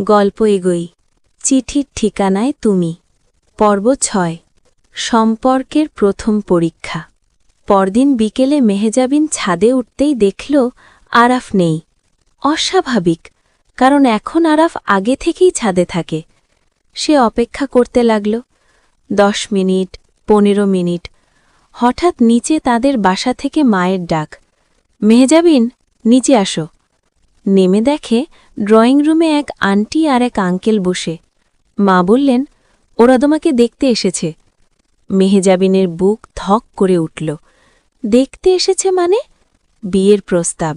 গল্প এগোই। চিঠির ঠিকানায় তুমি। পর্ব ছয়। সম্পর্কের প্রথম পরীক্ষা। পরদিন বিকেলে মেহেজাবিন ছাদে উঠতেই দেখল আরাফ নেই। অস্বাভাবিক, কারণ এখন আরাফ আগে থেকেই ছাদে থাকে। সে অপেক্ষা করতে লাগল। দশ মিনিট, পনেরো মিনিট, হঠাৎ নিচে তাদের বাসা থেকে মায়ের ডাক। মেহেজাবিন, নিচে আসো। নেমে দেখে ড্রয়িং রুমে এক আন্টি আর এক আঙ্কেল বসে। মা বললেন, ওরা তোমাকে দেখতে এসেছে। মেহেজাবিনের বুক ধক করে উঠল। দেখতে এসেছে মানে? বিয়ের প্রস্তাব।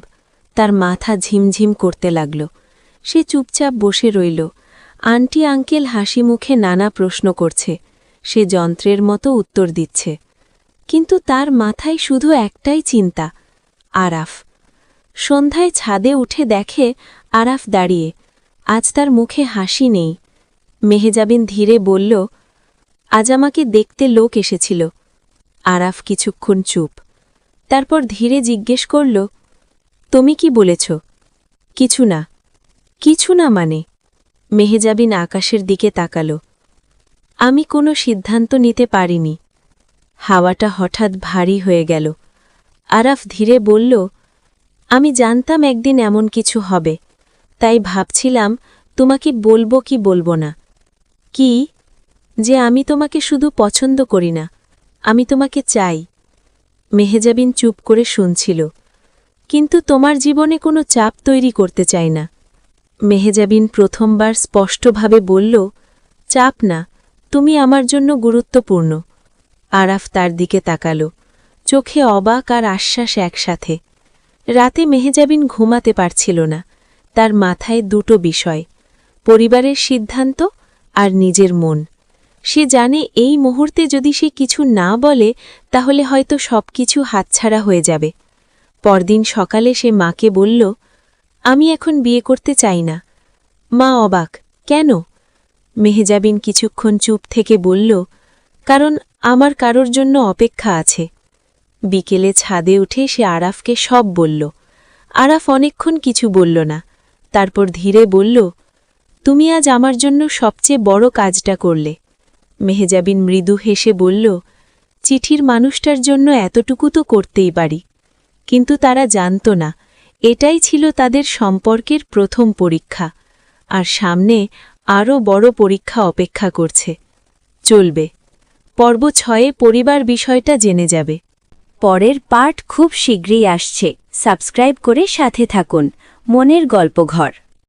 তার মাথা ঝিমঝিম করতে লাগল। সে চুপচাপ বসে রইল। আন্টি আঙ্কেল হাসি মুখে নানা প্রশ্ন করছে। সে যন্ত্রের মতো উত্তর দিচ্ছে। কিন্তু তার মাথায় শুধু একটাই চিন্তা, আরাফ। সন্ধ্যায় ছাদে উঠে দেখে আরাফ দাঁড়িয়ে। আজ তার মুখে হাসি নেই। মেহেজাবিন ধীরে বলল, আজ আমাকে দেখতে লোক এসেছিল। আরাফ কিছুক্ষণ চুপ। তারপর ধীরে জিজ্ঞেস করল, তুমি কি বলেছ? কিছু না। কিছু না মানে? মেহেজাবিন আকাশের দিকে তাকাল। আমি কোনো সিদ্ধান্ত নিতে পারিনি। হাওয়াটা হঠাৎ ভারী হয়ে গেল। আরাফ ধীরে বলল আমি জানতাম একদিন এমন কিছু হবে। তাই ভাবছিলাম, তোমাকে বলব কি বলব না। কি? যে আমি তোমাকে শুধু পছন্দ করি না, আমি তোমাকে চাই। মেহেজাবিন চুপ করে শুনছিল। কিন্তু তোমার জীবনে কোনো চাপ তৈরি করতে চাই না। মেহেজাবিন প্রথমবার স্পষ্টভাবে বলল, চাপ না, তুমি আমার জন্য গুরুত্বপূর্ণ। আরাফ তার দিকে তাকাল। চোখে অবাক আর আশ্বাস একসাথে। রাতে মেহেজাবিন ঘুমাতে পারছিল না। তার মাথায় দুটো বিষয়, পরিবারের সিদ্ধান্ত আর নিজের মন। সে জানে এই মুহূর্তে যদি সে কিছু না বলে, তাহলে হয়তো সবকিছু হাতছাড়া হয়ে যাবে। পরদিন সকালে সে মাকে বলল, আমি এখন বিয়ে করতে চাই না। মা অবাক, কেন? মেহেজাবিন কিছুক্ষণ চুপ থেকে বলল, কারণ আমার কারোর জন্য অপেক্ষা আছে। বিকেলে ছাদে উঠে সে আরাফকে সব বলল। আরাফ অনেকক্ষণ কিছু বলল না। তারপর ধীরে বলল, তুমি আজ আমার জন্য সবচেয়ে বড় কাজটা করলে। মেহেজাবিন মৃদু হেসে বলল, চিঠির মানুষটার জন্য এতটুকু তো করতেই পারি। কিন্তু তারা জানত না, এটাই ছিল তাদের সম্পর্কের প্রথম পরীক্ষা। আর সামনে আরও বড় পরীক্ষা অপেক্ষা করছে। চলবে। পর্ব ছয়ে পরিবার বিষয়টা জেনে যাবে। পরের পার্ট খুব শীঘ্রই আসছে। সাবস্ক্রাইব করে সাথে থাকুন। মনের গল্পঘর।